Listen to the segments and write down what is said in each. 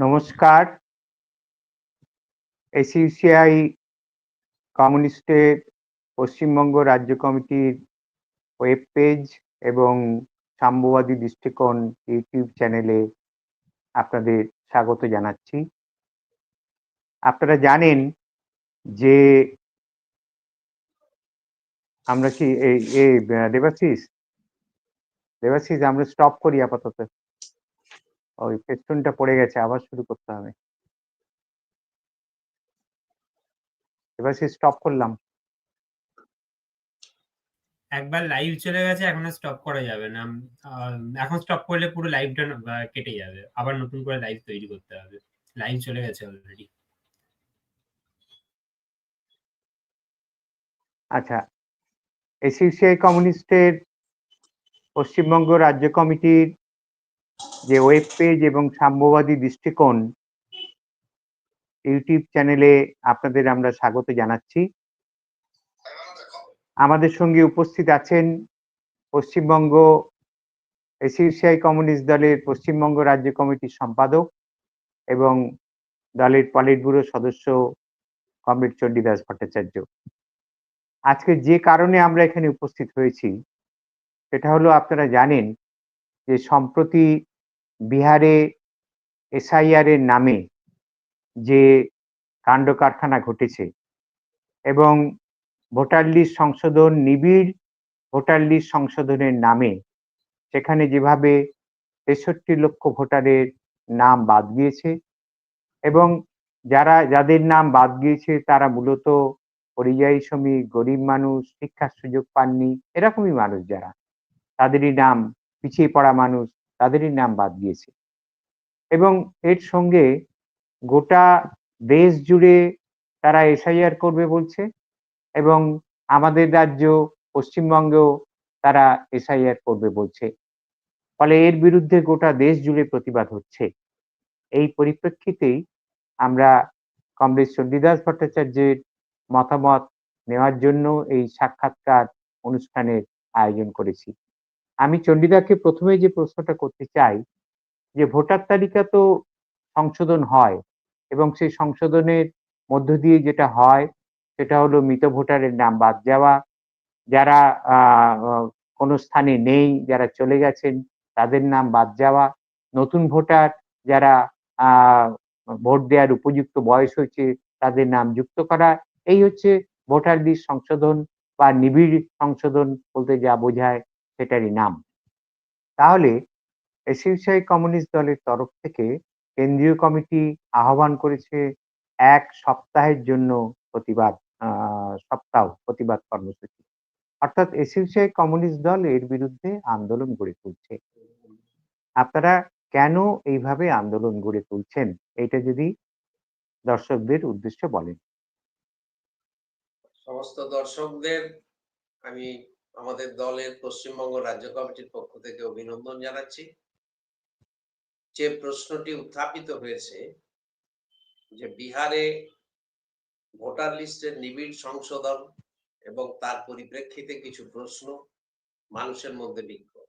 নমস্কার। এসইউসিআই কমিউনিস্টের পশ্চিমবঙ্গ রাজ্য কমিটির ওয়েব পেজ এবং সাম্যবাদী দৃষ্টিকোণ ইউটিউব চ্যানেলে আপনাদের স্বাগত জানাচ্ছি। আপনারা জানেন যে আমরা কি দেবাশিস দেবাশিস আমরা স্টপ করি আপাতত। ওই পেস্টনটা পড়ে গেছে আবার শুরু করতে হবে। এবার সে স্টপ করলাম। একবার লাইভ চলে গেছে এখন স্টপ করা যাবে না। এখন স্টপ করলে পুরো লাইভটা কেটে যাবে। আবার নতুন করে লাইভ তৈরি করতে হবে। লাইভ চলে গেছে অলরেডি আচ্ছা এসইউসিআই কমিউনিস্টের পশ্চিমবঙ্গ রাজ্য কমিটির যে ওয়েব পেজ এবং সাম্যবাদী দৃষ্টিকোণ ইউটিউব চ্যানেলে আপনাদের আমরা স্বাগত জানাচ্ছি। আমাদের সঙ্গে উপস্থিত আছেন পশ্চিমবঙ্গ এসইউসিআই কমিউনিস্ট দলের পশ্চিমবঙ্গ রাজ্য কমিটির সম্পাদক এবং দলের পলিট ব্যুরো সদস্য কমরেড চণ্ডীদাস ভট্টাচার্য। আজকে যে কারণে আমরা এখানে উপস্থিত হয়েছি, সেটা হলো আপনারা জানেন যে সম্প্রতি বিহারে এসআইআর এর নামে যে কাণ্ড কারখানা ঘটেছে এবং ভোটার লিস্ট সংশোধন, নিবিড় ভোটার লিস্ট সংশোধনের নামে সেখানে যেভাবে তেষট্টি লক্ষ ভোটারের নাম বাদ গিয়েছে এবং যারা, যাদের নাম বাদ গিয়েছে তারা মূলত পরিযায়ী শ্রমিক, গরিব মানুষ, শিক্ষার সুযোগ পাননি, এরকমই মানুষ যারা। তাদেরই নাম পিছিয়ে পড়া মানুষ তাদেরই নাম বাদ দিয়েছে। এবং এর সঙ্গে গোটা দেশ জুড়ে তারা এসআইআর করবে বলছে এবং আমাদের রাজ্য পশ্চিমবঙ্গেও তারা এসআইআর করবে বলছে। ফলে এর বিরুদ্ধে গোটা দেশ জুড়ে প্রতিবাদ হচ্ছে। এই পরিপ্রেক্ষিতেই আমরা কমরেড চণ্ডীদাস ভট্টাচার্যের মতামত নেওয়ার জন্য এই সাক্ষাৎকার অনুষ্ঠানের আয়োজন করেছি। আমি চণ্ডীদাকে প্রথমে যে প্রশ্নটা করতে চাই, যে ভোটার তালিকা তো সংশোধন হয় এবং সেই সংশোধনের মধ্য দিয়ে যেটা হয়, সেটা হলো মৃত ভোটারের নাম বাদ যাওয়া। যারা কোনো স্থানে নেই, যারা চলে গেছেন, তাদের নাম বাদ যাওয়া। নতুন ভোটার যারা ভোট দেওয়ার উপযুক্ত বয়স হয়েছে, তাদের নাম যুক্ত করা। এই হচ্ছে ভোটার লিস্ট সংশোধন বা নিবিড় সংশোধন বলতে যা বোঝায়। সেটারই নাম। তাহলে এসইউসিআই কমিউনিস্ট দলের তরফ থেকে কেন্দ্রীয় কমিটি আহ্বান করেছে এক সপ্তাহের জন্য প্রতিবাদ সপ্তাহ প্রতিবাদ কর্মসূচি। অর্থাৎ এসইউসিআই কমিউনিস্ট দল এর বিরুদ্ধে আন্দোলন গড়ে তুলছে। আপনারা কেন এইভাবে আন্দোলন গড়ে তুলছেন? এটা যদি দর্শকদের উদ্দেশ্যে বলেন। সমস্ত দর্শকদের আমি আমাদের দলের পশ্চিমবঙ্গ রাজ্য কমিটির পক্ষ থেকে অভিনন্দন জানাচ্ছি। যে প্রশ্নটি উত্থাপিত হয়েছে যে বিহারে ভোটার লিস্টের নিবিড় সংশোধন এবং তার পরিপ্রেক্ষিতে কিছু প্রশ্ন মানুষের মধ্যে বিক্ষোভ।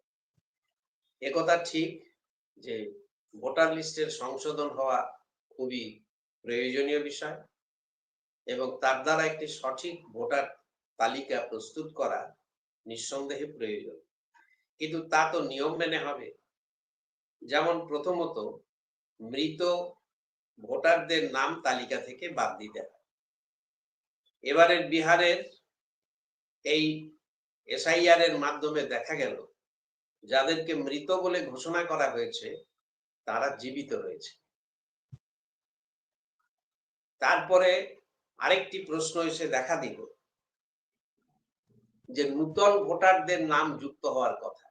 একথা ঠিক যে ভোটার লিস্টের সংশোধন হওয়া খুবই প্রয়োজনীয় বিষয় এবং তার দ্বারা একটি সঠিক ভোটার তালিকা প্রস্তুত করা নিঃসন্দেহে প্রয়োজন। কিন্তু তা তো নিয়ম মেনে হবে। যেমন প্রথমত, মৃত ভোটারদের নাম তালিকা থেকে বাদ দিতে হয়। এবারের বিহারের এই এসআইআর এর মাধ্যমে দেখা গেল, যাদেরকে মৃত বলে ঘোষণা করা হয়েছে, তারা জীবিত রয়েছে। তারপরে আরেকটি প্রশ্ন এসে দেখা দিল যে নূতন ভোটারদের নাম যুক্ত হওয়ার কথা।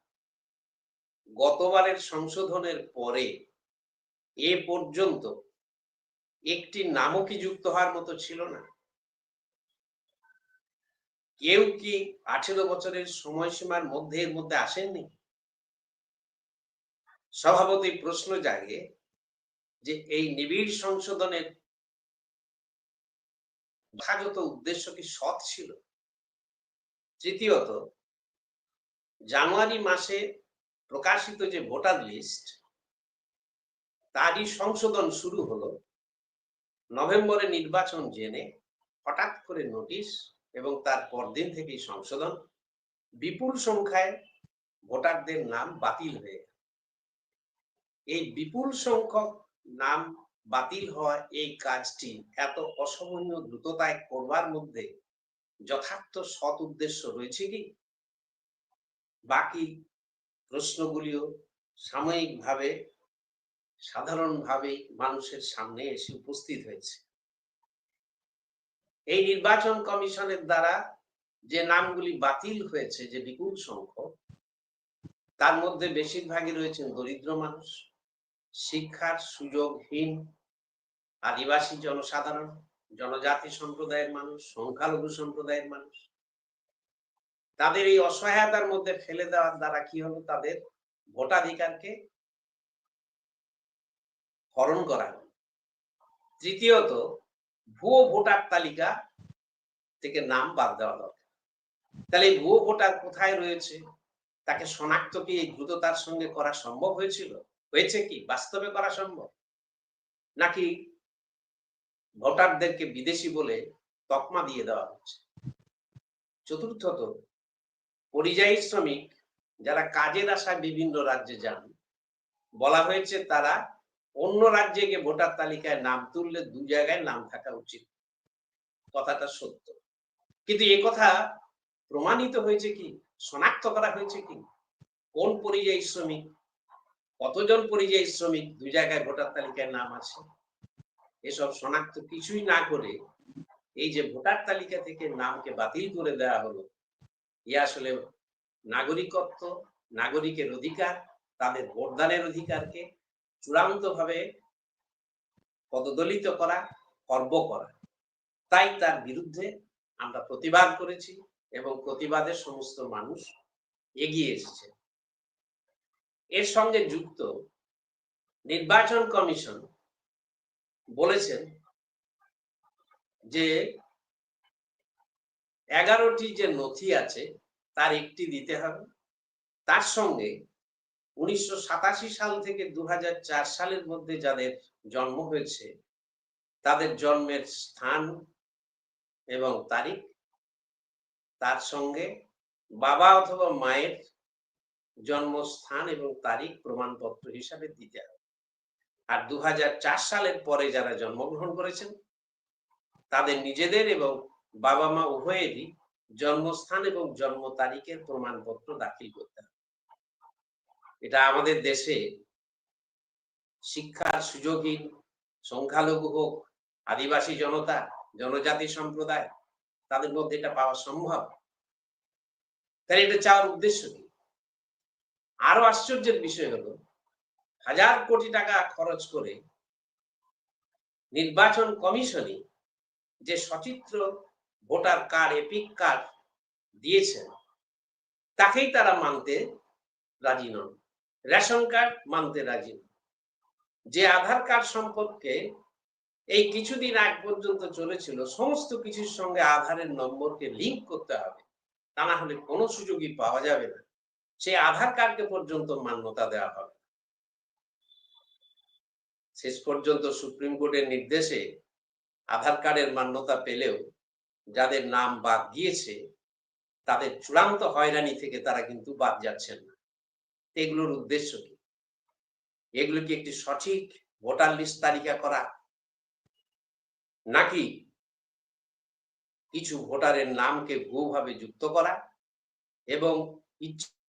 গতবারের সংশোধনের পরে এ পর্যন্ত একটি নামও কি যুক্ত হওয়ার মতো ছিল না। কেউ কি আঠেরো বছরের সময়সীমার মধ্যে এর মধ্যে আসেননি? সভাপতি প্রশ্ন জাগে যে এই নিবিড় সংশোধনের যথাযথ উদ্দেশ্য কি সৎ ছিল? তৃতীয়ত, জানুয়ারি মাসে প্রকাশিত যে ভোটার লিস্ট, তারই সংশোধন শুরু হলো নভেম্বরে নির্বাচন জেনে হঠাৎ করে নোটিশ এবং তার পরদিন থেকেই সংশোধন বিপুল সংখ্যায় ভোটারদের নাম বাতিল হয়ে। এই বিপুল সংখ্যক নাম বাতিল হওয়া এই কাজটি এত অসমনীয় দ্রুততায় করবার মধ্যে যথার্থ সৎ উদ্দেশ্য রয়েছে কি? বাকি প্রশ্নগুলিও সাময়িকভাবে, সাধারণভাবেই মানুষের সামনে এসে উপস্থিত হয়েছে। এই নির্বাচন কমিশনের দ্বারা যে নামগুলি বাতিল হয়েছে, যে বিপুল সংখ্যক, তার মধ্যে বেশিরভাগই রয়েছেন দরিদ্র মানুষ, শিক্ষার সুযোগহীন, আদিবাসী জনসাধারণ জনজাতি সম্প্রদায়ের মানুষ, সংখ্যালঘু সম্প্রদায়ের মানুষ, তাদের এই অসহায়তার মধ্যে ফেলে দেওয়ার দ্বারা কি হলো? তাদের ভোটাধিকারকে হরণ করা তৃতীয়ত, ভুয়ো ভোটার তালিকা থেকে নাম বাদ দেওয়া দরকার। তাহলে এই ভুয়ো ভোটার কোথায় রয়েছে? তাকে শনাক্ত কি এই দ্রুততার সঙ্গে করা সম্ভব হয়েছিল? হয়েছে কি? বাস্তবে করা সম্ভব? নাকি ভোটারদেরকে বিদেশি বলে তকমা দিয়ে দেওয়া হচ্ছে। চতুর্থত, পরিযায়ী শ্রমিক যারা কাজের আশায় বিভিন্ন রাজ্যে যান, বলা হয়েছে তারা অন্য রাজ্যে গিয়ে ভোটার তালিকায় নাম তুললে দু জায়গায় নাম থাকা উচিত। কথাটা সত্য। কিন্তু এ কথা প্রমাণিত হয়েছে কি? শনাক্ত করা হয়েছে কি? কোন পরিযায়ী শ্রমিক, কতজন পরিযায়ী শ্রমিক দু জায়গায় ভোটার তালিকায় নাম আছে? এসব শনাক্ত কিছুই না করে এই যে ভোটার তালিকা থেকে নামকে বাতিল করে দেওয়া হলো, এ আসলে নাগরিকত্ব, নাগরিকের অধিকার, তাদের ভোটদানের অধিকারকে চূড়ান্ত ভাবে পদদলিত করা খর্ব করা। তাই তার বিরুদ্ধে আমরা প্রতিবাদ করেছি এবং প্রতিবাদের সমস্ত মানুষ এগিয়ে এসেছে। এর সঙ্গে যুক্ত নির্বাচন কমিশন বলেছেন যে এগারোটি যে নথি আছে, তার একটি দিতে হবে। তার সঙ্গে উনিশশো সাতাশি সাল থেকে দু হাজার চার সালের মধ্যে যাদের জন্ম হয়েছে, তাদের জন্মের স্থান এবং তারিখ, তার সঙ্গে বাবা অথবা মায়ের জন্মস্থান এবং তারিখ প্রমাণপত্র হিসাবে দিতে হবে। আর দু হাজার চার সালের পরে যারা জন্মগ্রহণ করেছেন, তাদের নিজেদের এবং বাবা মা উভয়েরই জন্মস্থান এবং জন্ম তারিখের প্রমাণপত্র দাখিল করতে হবে। এটা আমাদের দেশে শিক্ষার সুযোগহীন, সংখ্যালঘু হোক, আদিবাসী জনতা, জনজাতি সম্প্রদায়, তাদের মধ্যে এটা পাওয়া সম্ভব। তাই এটা চাওয়ার উদ্দেশ্য কি? আরও আশ্চর্যের বিষয় হলো হাজার কোটি টাকা খরচ করে নির্বাচন কমিশনই যে সচিত্র ভোটার কার্ড, এপিক কার্ড দিয়েছেন, তাকেই তারা মানতে রাজি নন। রেশন কার্ড মানতে রাজি নন। যে আধার কার্ড সম্পর্কে এই কিছুদিন আগ পর্যন্ত চলেছিল, সমস্ত কিছুর সঙ্গে আধারের নম্বরকে লিংক করতে হবে। তা না হলে কোনো সুযোগই পাওয়া যাবে না। সেই আধার কার্ডকে পর্যন্ত মান্যতা দেওয়া হবে। শেষ পর্যন্ত সুপ্রিম কোর্টের নির্দেশে আধার কার্ডের মান্যতা পেলেও যাদের নাম বাদ গিয়েছে, তাদের চূড়ান্ত হয়রানি থেকে তারা কিন্তু বাদ যাচ্ছেন না। এগুলোর উদ্দেশ্য কি? এগুলো কি একটি সঠিক ভোটার লিস্ট তালিকা করা? নাকি কিছু ভোটারের নামকে ভুয়ভাবে যুক্ত করা? এবং ইচ্ছে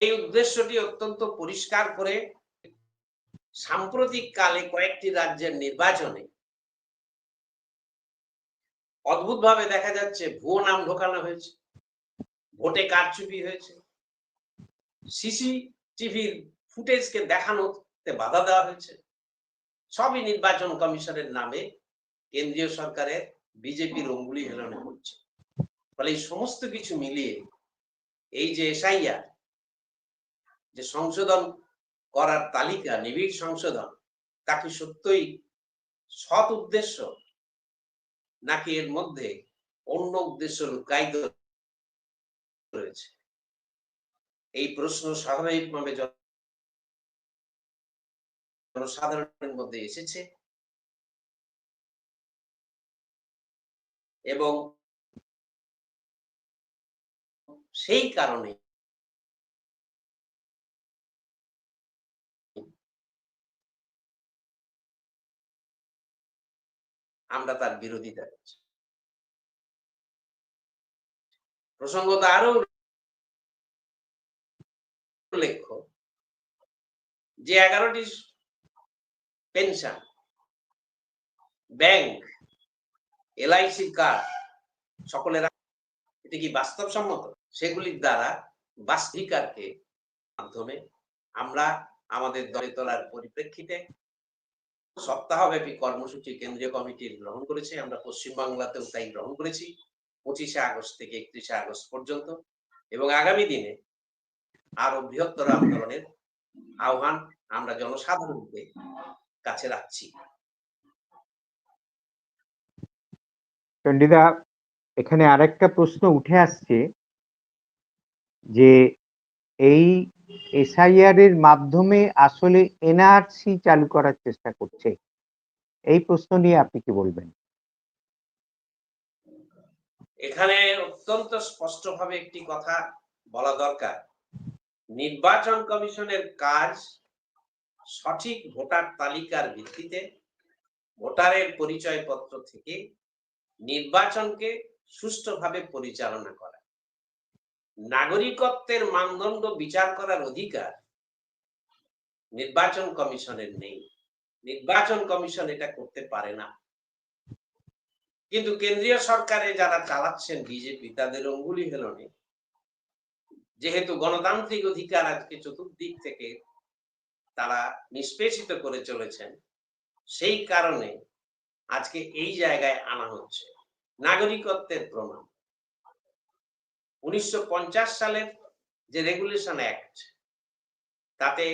এই উদ্দেশ্যটি অত্যন্ত পরিষ্কার করে সাম্প্রতিক কালে কয়েকটি রাজ্যের নির্বাচনে অদ্ভুতভাবে দেখা যাচ্ছে ভুয়ো নাম ঢোকানো হয়েছে, ভোটে কারচুপি হয়েছে সিসিটিভির ফুটেজকে দেখানোতে বাধা দেওয়া হয়েছে। সবই নির্বাচন কমিশনের নামে কেন্দ্রীয় সরকারের বিজেপির অঙ্গুলি হেলনে করছে ফলে এই সমস্ত কিছু মিলিয়ে এই যে এসআইআর যে সংশোধন করার তালিকা, নিবিড় সংশোধন, তাকে সত্যই সৎ উদ্দেশ্য নাকি এর মধ্যে অন্য উদ্দেশ্য লুকায়িত রয়েছে? এই প্রশ্ন স্বাভাবিকভাবে জনসাধারণের মধ্যে এসেছে এবং সেই কারণে আমরা তার বিরোধিতা করছি। প্রসঙ্গত আরও উল্লেখ্য যে এগারোটি পেনশন, ব্যাংক, এলআইসি কার্ড, সকলের এটা কি বাস্তবসম্মত? সেগুলির দ্বারা বাস্তবিকারকে মাধ্যমে আমরা আমাদের দলে তোলার পরিপ্রেক্ষিতে সপ্তাহব্যাপী কর্মসূচি কেন্দ্রীয় কমিটি গ্রহণ করেছে। আমরা পশ্চিমবাংলাতেও তাই গ্রহণ করেছি, পঁচিশে আগস্ট থেকে একত্রিশে আগস্ট পর্যন্ত। এবং আগামী দিনে আরও বৃহত্তর আন্দোলনের আহ্বান আমরা জনসাধারণকে কাছে রাখছি। চন্ডিদা, এখানে আরেকটা প্রশ্ন উঠে আসছে যে এই এসআইআর এর মাধ্যমে আসলে এনআরসি চালু করার চেষ্টা করছে। এই প্রশ্ন নিয়ে আপনি কি বলবেন? এখানে অত্যন্ত স্পষ্টভাবে একটি কথা বলা দরকার। নির্বাচন কমিশনের কাজ সঠিক ভোটার তালিকার ভিত্তিতে ভোটারের পরিচয়পত্র থেকে নির্বাচনকে সুষ্ঠুভাবে পরিচালনা করা। নাগরিকত্বের মানদণ্ড বিচার করার অধিকার নির্বাচন কমিশনের নেই। নির্বাচন কমিশন এটা করতে পারে না। কিন্তু কেন্দ্রীয় সরকারে যারা চালাচ্ছেন বিজেপি, তাদের অঙ্গুলি হেলনে যেহেতু গণতান্ত্রিক অধিকার আজকে চতুর্দিক থেকে তারা নিষ্পেষিত করে চলেছেন, সেই কারণে আজকে এই জায়গায় আনা হচ্ছে। নাগরিকত্বের প্রমাণ। উনিশশো পঞ্চাশ সালের যে রেগুলেশন অ্যাক্ট, তাতে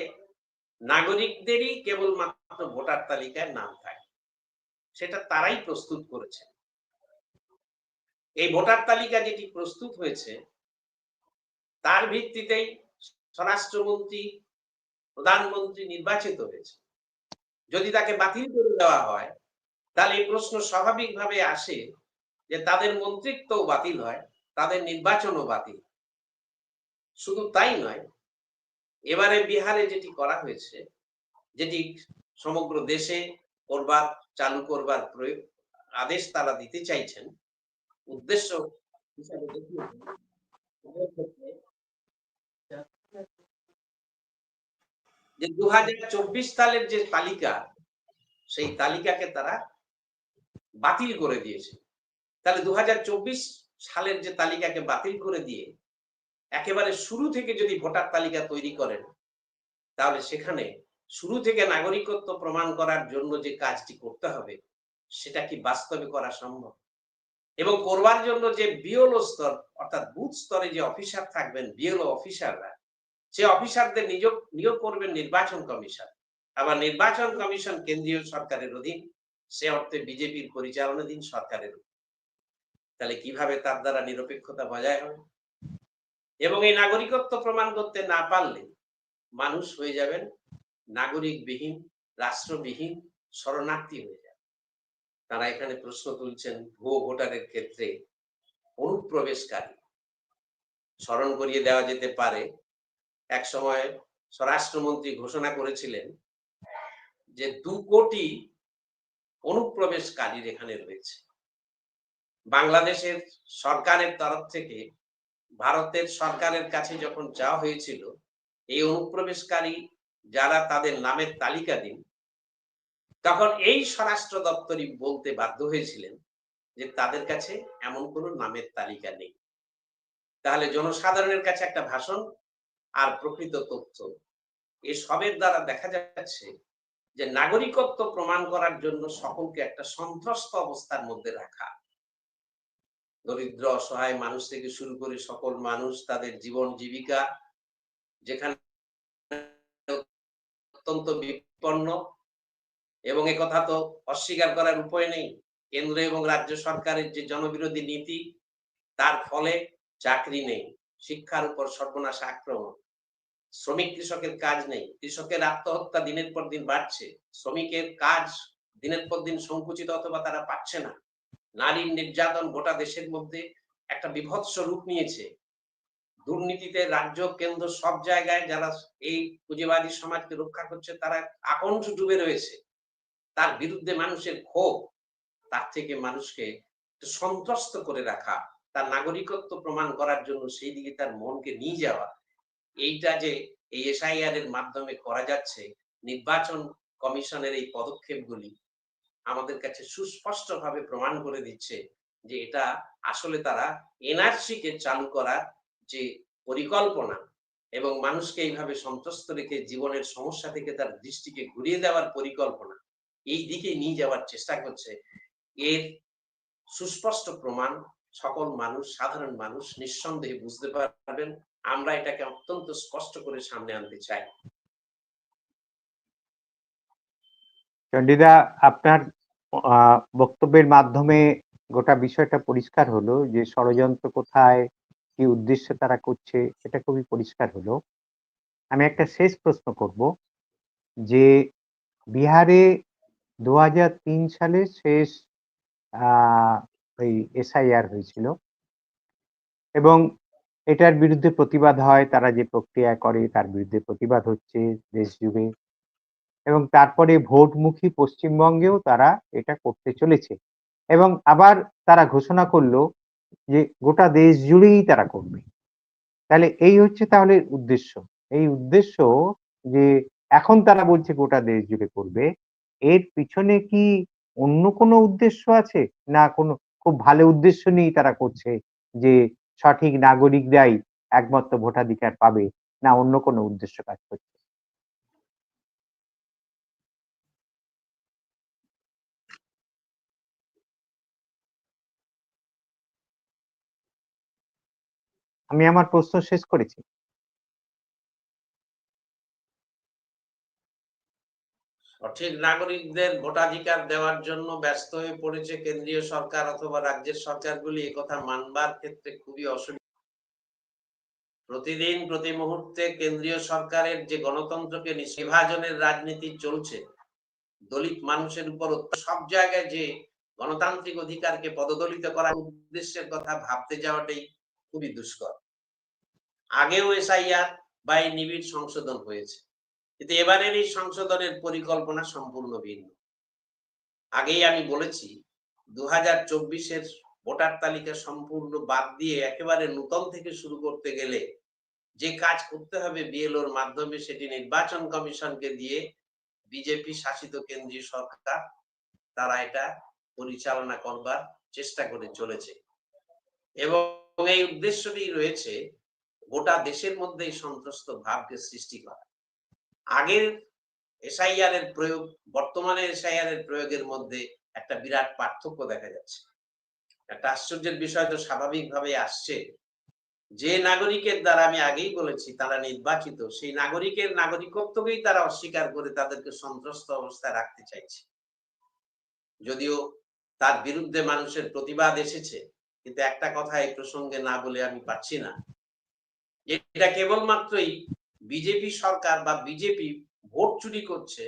নাগরিকদেরই কেবলমাত্র ভোটার তালিকায় নাম থাকে। সেটা তারাই প্রস্তুত করেছে। এই ভোটার তালিকা যেটি প্রস্তুত হয়েছে, তার ভিত্তিতেই স্বরাষ্ট্রমন্ত্রী, প্রধানমন্ত্রী নির্বাচিত হয়েছে। যদি তাকে বাতিল করে দেওয়া হয়, তাহলে এই প্রশ্ন স্বাভাবিকভাবে আসে যে তাদের মন্ত্রিত্বও বাতিল হয়। তাদের নির্বাচনও বাতিল। শুধু তাই নয়, এবারে বিহারে যেটি করা হয়েছে, যেটি সমগ্র দেশে করবার, চালু করবার প্রয়োগ, আদেশ তারা দিতে চাইছেন, উদ্দেশ্য হিসাবে যে দু হাজার চব্বিশ সালের যে তালিকা, সেই তালিকাকে তারা বাতিল করে দিয়েছে। তাহলে দু হাজার চব্বিশ সালের যে তালিকাকে বাতিল করে দিয়ে একেবারে শুরু থেকে যদি ভোটার তালিকা তৈরি করেন, তাহলে সেখানে শুরু থেকে নাগরিকত্ব প্রমাণ করার জন্য যে কাজটি করতে হবে, সেটা কি বাস্তবে করা সম্ভব এবং করবার জন্য যে বিওলো স্তর, অর্থাৎ বুথ স্তরে যে অফিসার থাকবেন বিওলো অফিসাররা, সে অফিসারদের নিয়োগ নিয়োগ করবেন নির্বাচন কমিশন আবার নির্বাচন কমিশন কেন্দ্রীয় সরকারের অধীন, সে অর্থে বিজেপির পরিচালনাধীন সরকারের অধীন। তাহলে কীভাবে তার দ্বারা নিরপেক্ষতা বজায় হবে? এবং এই নাগরিকত্ব প্রমাণ করতে না পারলে মানুষ হয়ে যাবেন নাগরিকবিহীন, রাষ্ট্রবিহীন, শরণার্থী হয়ে যাবে তারা এখানে প্রশ্ন তুলছেন, ভুয়ো ভোটারের ক্ষেত্রে অনুপ্রবেশকারী স্মরণ করিয়ে দেওয়া যেতে পারে। এক সময় স্বরাষ্ট্রমন্ত্রী ঘোষণা করেছিলেন যে দু কোটি অনুপ্রবেশকারীর এখানে রয়েছে। বাংলাদেশের সরকারের তরফ থেকে ভারতের সরকারের কাছে যখন যাওয়া হয়েছিল, এই অনুপ্রবেশকারী যারা তাদের নামের তালিকা দিন, তখন এই স্বরাষ্ট্র দপ্তরই বলতে বাধ্য হয়েছিলেন যে তাদের কাছে এমন কোনো নামের তালিকা নেই। তাহলে জনসাধারণের কাছে একটা ভাষণ আর প্রকৃত তথ্য। এসবের দ্বারা দেখা যাচ্ছে যে নাগরিকত্ব প্রমাণ করার জন্য সকলকে একটা সন্ত্রস্ত অবস্থার মধ্যে রাখা। দরিদ্র, অসহায় মানুষ থেকে শুরু করে সকল মানুষ তাদের জীবন জীবিকা, যেখানে অত্যন্ত বিপন্ন। এবং কথা তো অস্বীকার করার উপায় নেই। কেন্দ্র এবং রাজ্য সরকারের যে জনবিরোধী নীতি, তার ফলে চাকরি নেই, শিক্ষার উপর সর্বনাশ আক্রমণ। শ্রমিক কৃষকের কাজ নেই, কৃষকের আত্মহত্যা দিনের পর দিন বাড়ছে। শ্রমিকের কাজ দিনের পর দিন সংকুচিত অথবা তারা পাচ্ছে না। নারীর নির্যাতন গোটা দেশের মধ্যে একটা বিভৎস রূপ নিয়েছে। দুর্নীতিতে রাজ্য, কেন্দ্র সব জায়গায় যারা এই পুঁজিবাদী সমাজকে রক্ষা করছে, তারা আকণ্ঠ ডুবে রয়েছে। তার বিরুদ্ধে মানুষের ক্ষোভ, তার থেকে মানুষকে সন্ত্রস্ত করে রাখা, তার নাগরিকত্ব প্রমাণ করার জন্য সেই দিকে তার মনকে নিয়ে যাওয়া, এইটা যে এই এসআইআর এর মাধ্যমে করা যাচ্ছে, নির্বাচন কমিশনের এই পদক্ষেপগুলি আমাদের কাছে সুস্পষ্টভাবে প্রমাণ করে দিচ্ছে যে এটা আসলে তারা এনআরসি কে চালু করার যে পরিকল্পনা এবং মানুষকে এইভাবে সন্ত্রস্ত রেখে জীবনের সমস্যা থেকে তার দৃষ্টিকে ঘুরিয়ে দেওয়ার পরিকল্পনা, এই দিকে নিয়ে যাওয়ার চেষ্টা করছে। এর সুস্পষ্ট প্রমাণ সকল মানুষ, সাধারণ মানুষ নিঃসন্দেহে বুঝতে পারবেন। আমরা এটাকে অত্যন্ত স্পষ্ট করে সামনে আনতে চাই। চন্ডিদা, আপনার বক্তব্যের মাধ্যমে গোটা বিষয়টা পরিষ্কার হলো যে ষড়যন্ত্র কোথায়, কি উদ্দেশ্যে তারা করছে, এটা খুবই পরিষ্কার হলো। আমি একটা শেষ প্রশ্ন করব যে বিহারে দু হাজার তিন সালে শেষ এই এসআইআর হয়েছিল এবং এটার বিরুদ্ধে প্রতিবাদ হয়, তারা যে প্রক্রিয়া করে তার বিরুদ্ধে প্রতিবাদ হচ্ছে দেশ জুড়ে এবং তারপরে ভোটমুখী পশ্চিমবঙ্গেও তারা এটা করতে চলেছে। এবং আবার তারা ঘোষণা করল যে গোটা দেশ জুড়েই তারা করবে। তাহলে এই হচ্ছে তাহলে উদ্দেশ্য। এই উদ্দেশ্য যে এখন তারা বলছে গোটা দেশ জুড়ে করবে, এর পিছনে কি অন্য কোনো উদ্দেশ্য আছে? না কোনো খুব ভালো উদ্দেশ্য নিয়েই তারা করছে যে সঠিক নাগরিকরাই একমাত্র ভোটাধিকার পাবে? না অন্য কোনো উদ্দেশ্য কাজ করছে? আমি আমার প্রশ্ন শেষ করেছি। সঠিক নাগরিকদের ভোটাধিকার দেওয়ার জন্য ব্যস্ত হয়ে পড়েছে কেন্দ্রীয় সরকার অথবা রাজ্যের সরকারগুলি একথা মানবার ক্ষেত্রে খুবই অসুবিধা। প্রতিদিন, প্রতি মুহূর্তে কেন্দ্রীয় সরকারের যে গণতন্ত্রকে বিভাজনের রাজনীতি চলছে। দলিত মানুষের উপর সব জায়গায় যে গণতান্ত্রিক অধিকারকে পদদলিত করার উদ্দেশ্যের কথা ভাবতে যাওয়াটাই খুবই দুষ্কর। আগেও এসআইআর বা এই নিবিড় সংশোধন হয়েছে। কিন্তু এবারের এই সংশোধনের পরিকল্পনা সম্পূর্ণ ভিন্ন। আগেই আমি বলেছি দু হাজার চব্বিশের ভোটার তালিকা সম্পূর্ণ বাদ দিয়ে একেবারে নূতন থেকে শুরু করতে গেলে যে কাজ করতে হবে বিএলওর মাধ্যমে সেটি নির্বাচন কমিশনকে দিয়ে বিজেপি শাসিত কেন্দ্রীয় সরকার, তারা এটা পরিচালনা করবার চেষ্টা করে চলেছে। এবং এই উদ্দেশ্যটি রয়েছে গোটা দেশের মধ্যে সন্ত্রস্ত ভাবকে সৃষ্টি করা। আগের এসআইআর এর প্রয়োগ, বর্তমানে এসআইআর এর প্রয়োগের মধ্যে একটা বিরাট পার্থক্য দেখা যাচ্ছে। একটা আশ্চর্যের বিষয় তো স্বাভাবিকভাবে আসছে, যে নাগরিকের দ্বারা আমি আগেই বলেছি তারা নির্বাচিত, সেই নাগরিকের নাগরিকত্বকেই তারা অস্বীকার করে তাদেরকে সন্ত্রস্ত অবস্থায় রাখতে চাইছে। যদিও তার বিরুদ্ধে মানুষের প্রতিবাদ এসেছে, কিন্তু একটা কথা এই প্রসঙ্গে না বলে আমি পাচ্ছি না। এটা কেবলমাত্রই বিজেপি সরকার বা বিজেপি ভোট চুরি করছে,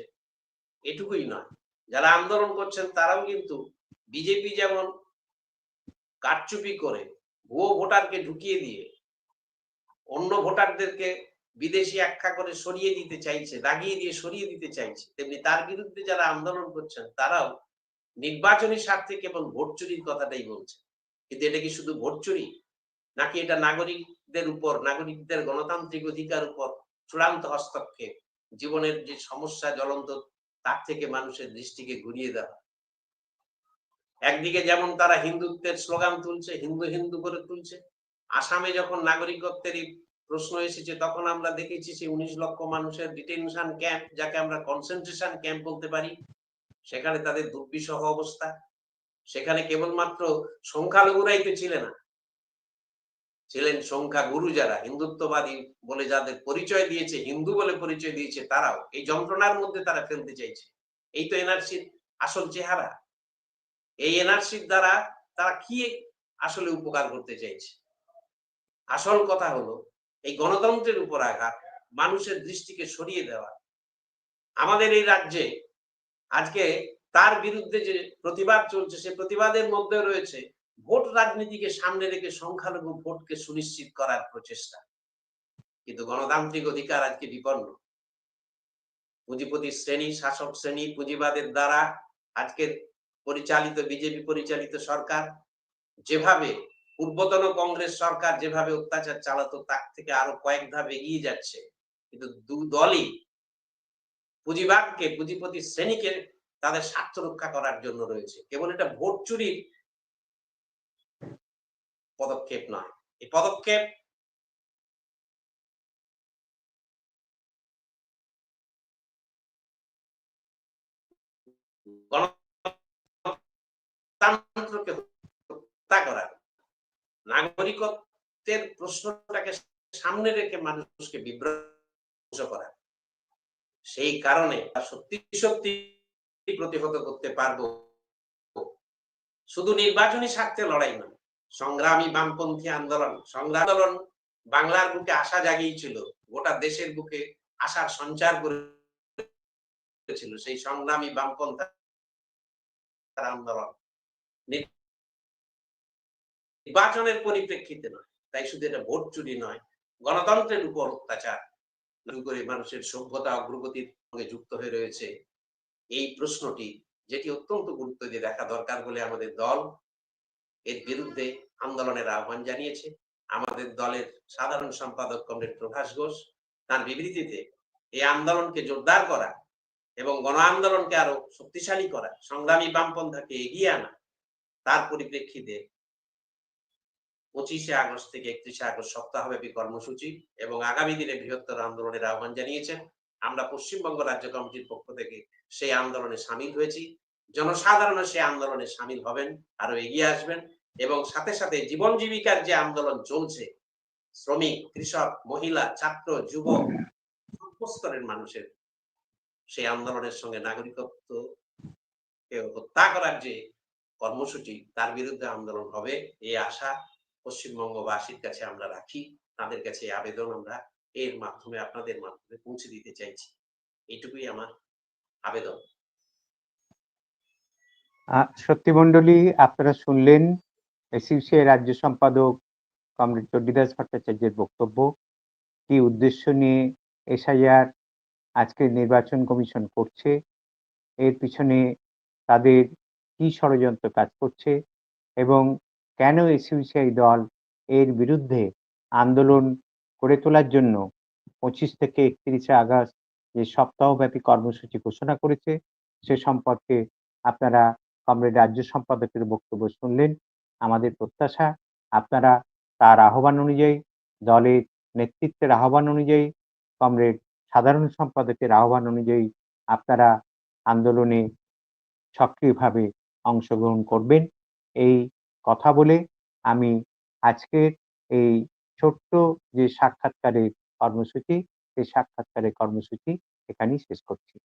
এটুকুই নয়। যারা আন্দোলন করছেন, তারাও কিন্তু বিজেপি যেমন কারচুপি করে ভুয়ো ভোটারকে ঢুকিয়ে দিয়ে অন্য ভোটারদেরকে বিদেশি আখ্যা করে সরিয়ে দিতে চাইছে দাগিয়ে দিয়ে সরিয়ে দিতে চাইছে, তেমনি তার বিরুদ্ধে যারা আন্দোলন করছেন, তারাও নির্বাচনী স্বার্থে কেবল ভোট চুরির কথাটাই বলছে। কিন্তু এটা কি শুধু ভোট চুরি? নাকি এটা নাগরিকদের উপর, নাগরিকদের গণতান্ত্রিক অধিকার উপর চূড়ান্ত হস্তক্ষেপ? জীবনের যে সমস্যা জ্বলন্ত, তার থেকে মানুষের দৃষ্টিকে ঘুরিয়ে দেওয়া। একদিকে যেমন তারা হিন্দুত্বের স্লোগান তুলছে, হিন্দু হিন্দু করে তুলছে। আসামে যখন নাগরিকত্বের প্রশ্ন এসেছে, তখন আমরা দেখেছি সেই উনিশ লক্ষ মানুষের ডিটেনশন ক্যাম্প, যাকে আমরা কনসেন্ট্রেশন ক্যাম্প বলতে পারি। সেখানে তাদের দুর্বিষহ অবস্থা। সেখানে কেবলমাত্র সংখ্যালঘুরাই তো ছিলেন না। ছিলেন সংখ্যা গুরু যারা, হিন্দুত্ববাদী বলে যাদের পরিচয় দিয়েছে, হিন্দু বলে পরিচয় দিয়েছে তারাও, এই যন্ত্রণার মধ্যে তারা ফেলতে চাইছে। এই তো এনআরসির আসল চেহারা। এই এনআরসির দ্বারা তারা কি আসলে উপকার করতে চাইছে? আসল কথা হলো, এই গণতন্ত্রের উপর আঘাত, মানুষের দৃষ্টিকে সরিয়ে দেওয়া। আমাদের এই রাজ্যে আজকে তার বিরুদ্ধে যে প্রতিবাদ চলছে, সে প্রতিবাদের মধ্যে রয়েছে। ভোট রাজনীতিকে সামনে রেখে সংখ্যালঘু ভোটকে সুনিশ্চিত করার প্রচেষ্টা। কিন্তু গণতান্ত্রিক অধিকার আজকে বিপন্ন। পুঁজিপতি শ্রেণি, শাসক শ্রেণি, পুঁজিবাদের দ্বারা আজকের পরিচালিত, বিজেপি পরিচালিত সরকার যেভাবে পূর্বতন কংগ্রেস সরকার যেভাবে অত্যাচার চালাতো, তার থেকে আরও কয়েক ধাপ এগিয়ে যাচ্ছে। কিন্তু দু দলই পুঁজিবাদকে, পুঁজিপতি শ্রেণীকে তাদের স্বার্থ রক্ষা করার জন্য রয়েছে। কেবল এটা ভোট চুরির পদক্ষেপ নয়। এই পদক্ষেপ গণতন্ত্রকে হত্যা করা, নাগরিকত্বের প্রশ্নটাকে সামনে রেখে মানুষকে বিভ্রান্ত করা, সেই কারণে সত্যি সত্যি প্রতিহত করতে পারব। শুধু নির্বাচনী স্বার্থে লড়াই নয় সংগ্রামী বামপন্থী আন্দোলন। সংগ্রাম আন্দোলন বাংলার বুকে আশা জাগিয়েছিল, গোটা দেশের বুকে আশার সঞ্চার করেছিল, সেই সংগ্রামী বামপন্থা আন্দোলন। নির্বাচনের পরিপ্রেক্ষিতে নয়, তাই শুধু এটা ভোট চুরি নয়, গণতন্ত্রের উপর অত্যাচার করে মানুষের সভ্যতা, অগ্রগতির সঙ্গে যুক্ত হয়ে রয়েছে। এই প্রশ্নটি, যেটি অত্যন্ত গুরুত্ব দিয়ে দেখা দরকার বলে আমাদের দল এর বিরুদ্ধে আন্দোলনের আহ্বান জানিয়েছে। আমাদের দলের সাধারণ সম্পাদক কমরেড প্রভাস ঘোষ তার বিবৃতিতে এই আন্দোলনকে জোরদার করা এবং গণ আন্দোলনকে আরও শক্তিশালী করা, সংগ্রামী বামপন্থাকে এগিয়ে আনা, তার পরিপ্রেক্ষিতে পঁচিশে আগস্ট থেকে একত্রিশে আগস্ট সপ্তাহব্যাপী কর্মসূচি এবং আগামী দিনে বৃহত্তর আন্দোলনের আহ্বান জানিয়েছেন। আমরা পশ্চিমবঙ্গ রাজ্য কমিটির পক্ষ থেকে সেই আন্দোলনে সামিল হয়েছি। জনসাধারণ সেই আন্দোলনে সামিল হবেন আরও এগিয়ে আসবেন এবং সাথে সাথে জীবন জীবিকার যে আন্দোলন চলছে, শ্রমিক, কৃষক, মহিলা, ছাত্র, যুবক, সর্বস্তরের মানুষের সেই আন্দোলনের সঙ্গে নাগরিকত্ব হত্যা করার যে কর্মসূচি, তার বিরুদ্ধে আন্দোলন হবে এই আশা পশ্চিমবঙ্গবাসীর কাছে আমরা রাখি। তাদের কাছে আবেদন আমরা এর মাধ্যমে, আপনাদের মাধ্যমে পৌঁছে দিতে চাইছি। এইটুকুই আমার আবেদন। সত্যি মন্ডলী আপনারা শুনলেন এসইউসিআই রাজ্য সম্পাদক কমরেড চণ্ডীদাস ভট্টাচার্যের বক্তব্য। কি উদ্দেশ্য নিয়ে এসআইআর আজকে নির্বাচন কমিশন করছে, এর পিছনে তাদের কি ষড়যন্ত্র কাজ করছে এবং কেন এসইউসিআই দল এর বিরুদ্ধে আন্দোলন করে তোলার জন্য পঁচিশ থেকে একত্রিশে আগস্ট যে সপ্তাহব্যাপী কর্মসূচি ঘোষণা করেছে, সে সম্পর্কে আপনারা কমরেড রাজ্য সম্পাদকের বক্তব্য শুনলেন। আমাদের প্রত্যাশা, আপনারা তার আহ্বান অনুযায়ী, দলের নেতৃত্বের আহ্বান অনুযায়ী, কমরেড সাধারণ সম্পাদকের আহ্বান অনুযায়ী আপনারা আন্দোলনে সক্রিয়ভাবে অংশগ্রহণ করবেন। এই কথা বলে আমি আজকের এই ছোট্ট যে সাক্ষাৎকারের কর্মসূচি, সেই সাক্ষাৎকারের কর্মসূচি এখানেই শেষ করছি।